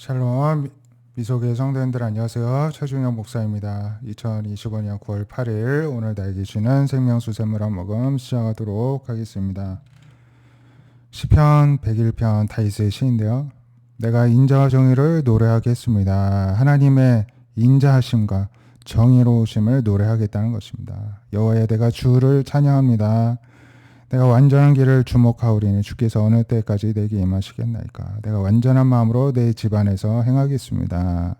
샬롬 미소계 성도님들 안녕하세요. 최중영 목사입니다. 2025년 9월 8일 오늘 나에게 주는 생명수 샘물 한 모금 시작하도록 하겠습니다. 시편 101편 다윗의 시인데요. 내가 인자와 정의를 노래하겠습니다. 하나님의 인자하심과 정의로우심을 노래하겠다는 것입니다. 여호와여 내가 주를 찬양합니다. 내가 완전한 길을 주목하오리니 주께서 어느 때까지 내게 임하시겠나이까. 내가 완전한 마음으로 내 집안에서 행하겠습니다.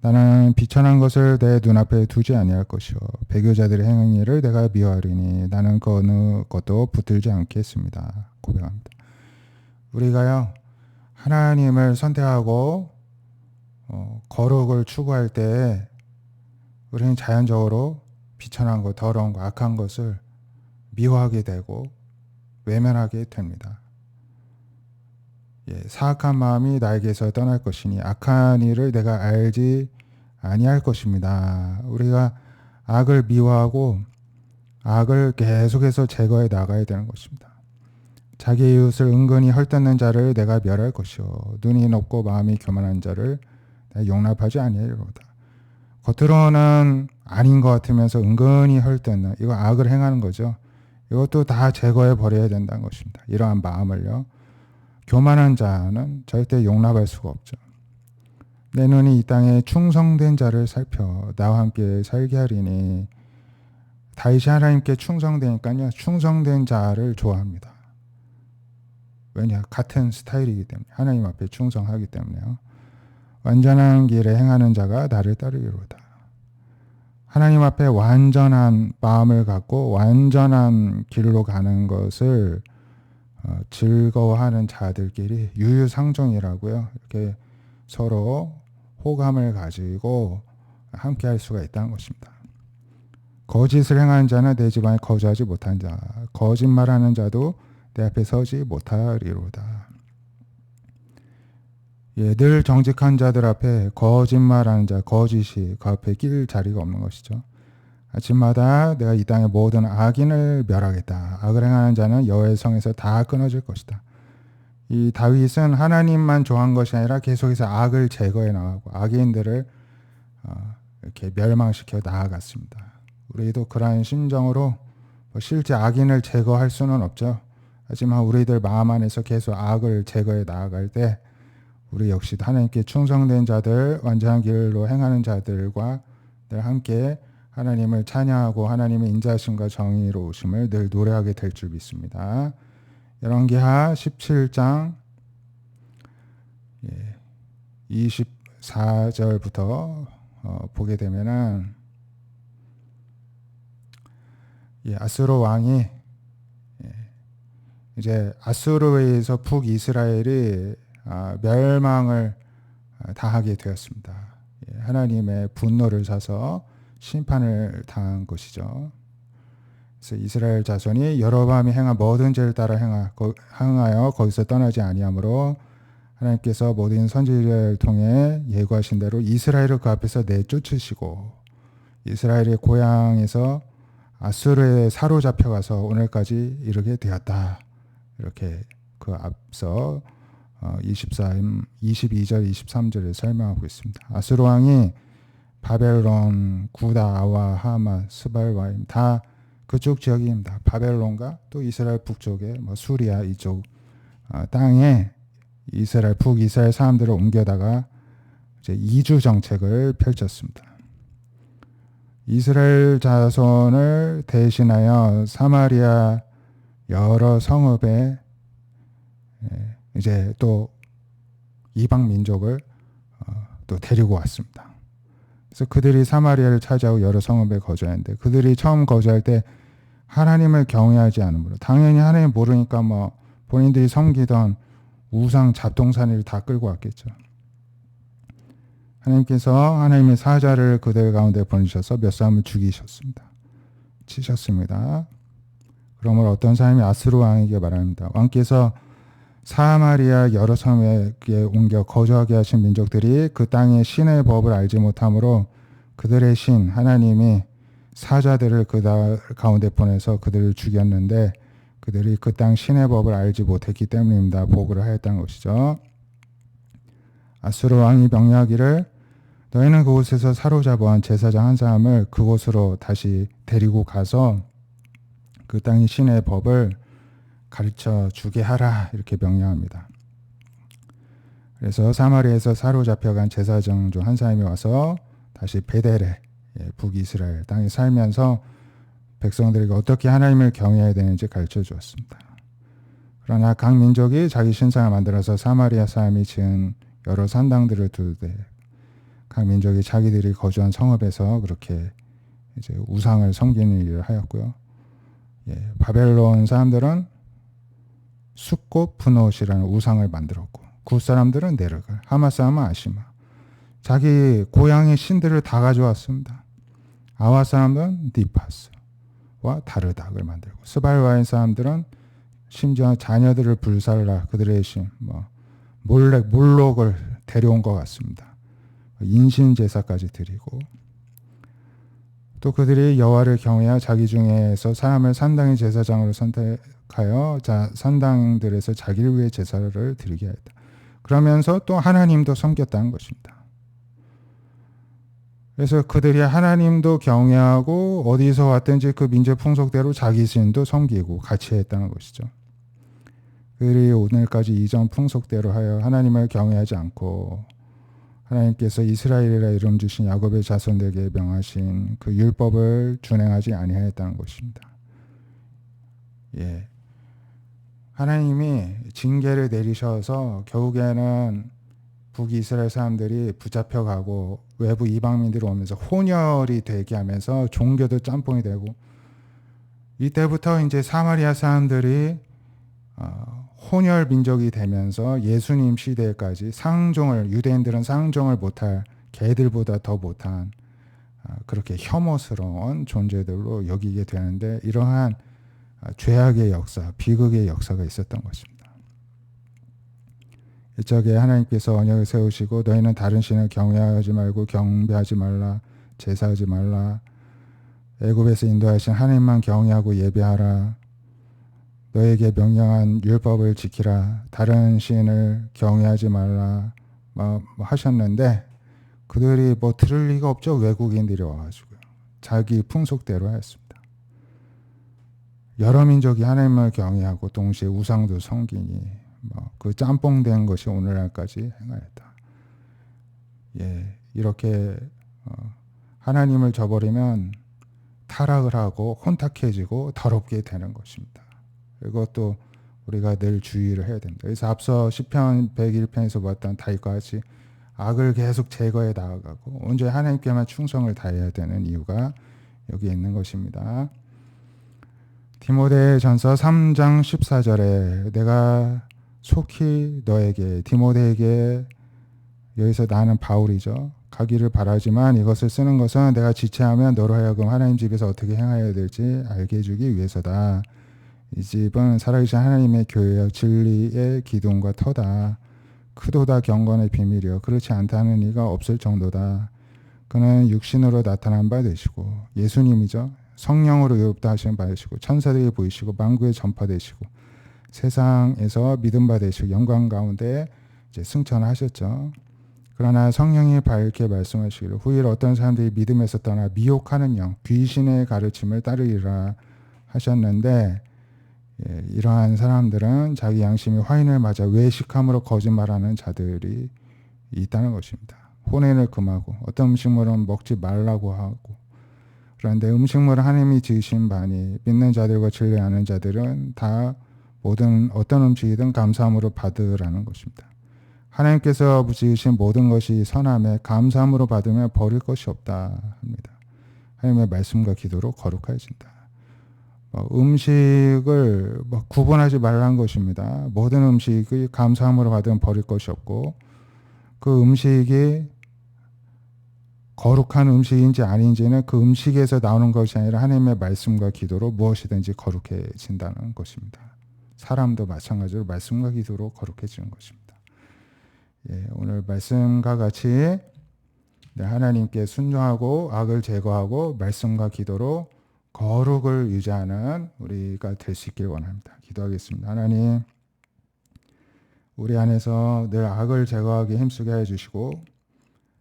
나는 비천한 것을 내 눈앞에 두지 아니할 것이요 배교자들의 일을 내가 미워하리니 나는 그 어느 것도 붙들지 않겠습니다. 고백합니다. 우리가요 하나님을 선택하고 어, 거룩을 추구할 때 우리는 자연적으로 비천한 것, 더러운 것, 악한 것을 미워하게 되고 외면하게 됩니다. 예, 사악한 마음이 나에게서 떠날 것이니 악한 일을 내가 알지 아니할 것입니다. 우리가 악을 미워하고 악을 계속해서 제거해 나가야 되는 것입니다. 자기 이웃을 은근히 헐뜯는 자를 내가 멸할 것이요 눈이 높고 마음이 교만한 자를 용납하지 아니하리로다. 겉으로는 아닌 것 같으면서 은근히 헐뜯는 이거 악을 행하는 거죠. 이것도 다 제거해 버려야 된다는 것입니다. 이러한 마음을요. 교만한 자는 절대 용납할 수가 없죠. 내 눈이 이 땅에 충성된 자를 살펴 나와 함께 살게 하리니 다윗이 하나님께 충성되니까요. 충성된 자를 좋아합니다. 왜냐? 같은 스타일이기 때문에 하나님 앞에 충성하기 때문에요. 완전한 길에 행하는 자가 나를 따르기로다. 하나님 앞에 완전한 마음을 갖고 완전한 길로 가는 것을 어, 즐거워하는 자들끼리 유유상종이라고요. 이렇게 서로 호감을 가지고 함께 할 수가 있다는 것입니다. 거짓을 행하는 자는 내 집안에 거주하지 못한 자, 거짓말하는 자도 내 앞에 서지 못하리로다. 예, 늘 정직한 자들 앞에 거짓말하는 자, 거짓이 그 앞에 낄 자리가 없는 것이죠. 아침마다 내가 이 땅의 모든 악인을 멸하겠다. 악을 행하는 자는 여호와의 성에서 다 끊어질 것이다. 이 다윗은 하나님만 좋아한 것이 아니라 계속해서 악을 제거해 나가고 악인들을 어, 이렇게 멸망시켜 나아갔습니다. 우리도 그러한 심정으로 뭐 실제 악인을 제거할 수는 없죠. 하지만 우리들 마음 안에서 계속 악을 제거해 나아갈 때 우리 역시 하나님께 충성된 자들, 완전한 길로 행하는 자들과 늘 함께 하나님을 찬양하고 하나님의 인자심과 정의로우심을 늘 노래하게 될 줄 믿습니다. 열왕기하 17장 24절부터 어, 보게 되면은 예, 아스로 왕이 예, 이제 아스로에 의해서 북이스라엘이 아, 멸망을 아, 당하게 되었습니다. 예, 하나님의 분노를 사서 심판을 당한 것이죠. 그래서 이스라엘 자손이 여로밤이 행한 모든 죄를 따라 행하여 거기서 떠나지 아니하므로 하나님께서 모든 선지자를 통해 예고하신 대로 이스라엘을 그 앞에서 내쫓으시고 이스라엘의 고향에서 아수르에 사로잡혀가서 오늘까지 이르게 되었다. 이렇게 그 앞서 24, 22절, 23절에 설명하고 있습니다. 아수르 왕이 바벨론, 구다, 아와, 하마, 스발와임 다 그쪽 지역입니다. 바벨론과 또 이스라엘 북쪽에 뭐 수리아 이쪽 어, 땅에 이스라엘 북이스라엘 사람들을 옮겨다가 이제 이주 정책을 펼쳤습니다. 이스라엘 자손을 대신하여 사마리아 여러 성읍에 예, 이제 또 이방 민족을 어, 또 데리고 왔습니다. 그래서 그들이 사마리아를 차지하고 여러 성읍에 거주하는데 그들이 처음 거주할 때 하나님을 경외하지 않으므로 당연히 하나님 모르니까 뭐 본인들이 섬기던 우상 잡동사니를 다 끌고 왔겠죠. 하나님께서 하나님의 사자를 그들 가운데 보내셔서 몇 사람을 죽이셨습니다. 치셨습니다. 그러므로 어떤 사람이 아스루 왕에게 말합니다. 왕께서 사마리아 여러 섬에 옮겨 거주하게 하신 민족들이 그 땅의 신의 법을 알지 못하므로 그들의 신 하나님이 사자들을 그 가운데 보내서 그들을 죽였는데 그들이 그 땅 신의 법을 알지 못했기 때문입니다. 보고를 하였다는 것이죠. 아수르 왕이 명령하기를 너희는 그곳에서 사로잡아 온 제사장 한 사람을 그곳으로 다시 데리고 가서 그 땅의 신의 법을 가르쳐 주게 하라 이렇게 명령합니다. 그래서 사마리에서 사로잡혀간 제사장 중 한 사람이 와서 다시 베델에 예, 북이스라엘 땅에 살면서 백성들에게 어떻게 하나님을 경외해야 되는지 가르쳐 주었습니다. 그러나 각 민족이 자기 신상을 만들어서 사마리아 사람이 지은 여러 산당들을 두되 각 민족이 자기들이 거주한 성읍에서 그렇게 이제 우상을 섬기는 일을 하였고요. 예, 바벨론 사람들은 숫꽃 분옷이라는 우상을 만들었고 구 사람들은 네르갈, 하마 사람은 아시마. 자기 고향의 신들을 다 가져왔습니다. 아와 사람들은 디파스와 다르닥을 만들고 스발와인 사람들은 심지어 자녀들을 불살라 그들의 신, 뭐 몰렉, 몰록을 데려온 것 같습니다. 인신 제사까지 드리고 또 그들이 여호와를 경외하 자기 중에서 사람을 산당의 제사장으로 선택 하여 자 산당들에서 자기를 위해 제사를 드리게 하였다. 그러면서 또 하나님도 섬겼다는 것입니다. 그래서 그들이 하나님도 경외하고 어디서 왔든지 그 민족 풍속대로 자기 신도 섬기고 같이 했다는 것이죠. 그들이 오늘까지 이전 풍속대로 하여 하나님을 경외하지 않고 하나님께서 이스라엘이라 이름 주신 야곱의 자손들에게 명하신 그 율법을 준행하지 아니하였다는 것입니다. 예. 하나님이 징계를 내리셔서 결국에는 북이스라엘 사람들이 붙잡혀 가고 외부 이방민들이 오면서 혼혈이 되게 하면서 종교도 짬뽕이 되고 이때부터 이제 사마리아 사람들이 어, 혼혈 민족이 되면서 예수님 시대까지 상종을 유대인들은 상종을 못할 개들보다 더 못한 어, 그렇게 혐오스러운 존재들로 여기게 되는데 이러한 어, 죄악의 역사, 비극의 역사가 있었던 것입니다. 이적에 하나님께서 언약을 세우시고 너희는 다른 신을 경외하지 말고 경배하지 말라 제사하지 말라. 애굽에서 인도하신 하나님만 경외하고 예배하라. 너에게 명령한 율법을 지키라. 다른 신을 경외하지 말라. 뭐 하셨는데 그들이 뭐 들을 리가 없죠 외국인들이 와가지고요 자기 풍속대로 했습니다 여러 민족이 하나님을 경외하고 동시에 우상도 섬기니 뭐 그 짬뽕된 것이 오늘날까지 행하였다. 예, 이렇게 어, 하나님을 저버리면 타락을 하고 혼탁해지고 더럽게 되는 것입니다. 이것도 우리가 늘 주의를 해야 됩니다. 그래서 앞서 시편 101편에서 봤던 다윗과 같이 악을 계속 제거해 나아가고 온전히 하나님께만 충성을 다해야 되는 이유가 여기 있는 것입니다. 디모데 전서 3장 14절에 내가 속히 너에게 디모데에게 여기서 나는 바울이죠. 가기를 바라지만 이것을 쓰는 것은 내가 지체하면 너로 하여금 하나님 집에서 어떻게 행하여야 될지 알게 해주기 위해서다. 이 집은 살아계신 하나님의 교회여 진리의 기둥과 터다. 크도다 경건의 비밀이여 그렇지 않다는 이가 없을 정도다. 그는 육신으로 나타난 바 되시고 예수님이죠. 성령으로 의롭다 하시는 바 되시고 천사들이 보이시고 만구에 전파되시고 세상에서 믿음 받으시고 영광 가운데 이제 승천하셨죠. 그러나 성령이 밝게 말씀하시기를 후일 어떤 사람들이 믿음에서 떠나 미혹하는 영, 귀신의 가르침을 따르리라 하셨는데 예, 이러한 사람들은 자기 양심이 화인을 맞아 외식함으로 거짓말하는 자들이 있다는 것입니다. 혼인을 금하고 어떤 음식물은 먹지 말라고 하고 그런데 음식물을 하나님이 지으신 바니 믿는 자들과 진리하는 자들은 다 모든 어떤 음식이든 감사함으로 받으라는 것입니다. 하나님께서 지으신 모든 것이 선함에 감사함으로 받으면 버릴 것이 없다 합니다. 하나님의 말씀과 기도로 거룩해진다. 뭐 음식을 뭐 구분하지 말라는 것입니다. 모든 음식이 감사함으로 받으면 버릴 것이 없고 그 음식이 거룩한 음식인지 아닌지는 그 음식에서 나오는 것이 아니라 하나님의 말씀과 기도로 무엇이든지 거룩해진다는 것입니다. 사람도 마찬가지로 말씀과 기도로 거룩해지는 것입니다. 예, 오늘 말씀과 같이 네, 하나님께 순종하고 악을 제거하고 말씀과 기도로 거룩을 유지하는 우리가 될 수 있길 원합니다. 기도하겠습니다. 하나님, 우리 안에서 늘 악을 제거하기 힘쓰게 해주시고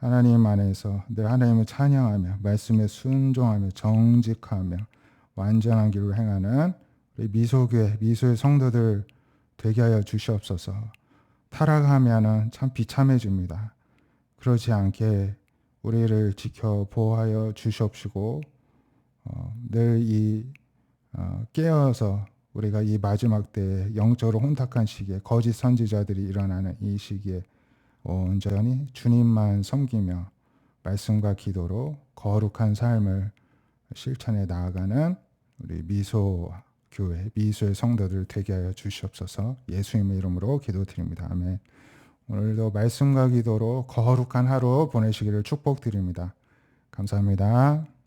하나님 안에서 늘 하나님을 찬양하며 말씀에 순종하며 정직하며 완전한 길로 행하는 우리 미소교회 미소의 성도들 되게 하여 주시옵소서. 타락하면은 참 비참해집니다. 그렇지 않게 우리를 지켜 보호하여 주시옵시고 어, 늘이 어, 깨어서 우리가 이 마지막 때에 영적으로 혼탁한 시기에 거짓 선지자들이 일어나는 이 시기에 온전히 주님만 섬기며 말씀과 기도로 거룩한 삶을 실천해 나아가는 우리 미소 교회 미소의 성도들 되게 하여 주시옵소서 예수님의 이름으로 기도드립니다. 아멘. 오늘도 말씀과 기도로 거룩한 하루 보내시기를 축복드립니다. 감사합니다.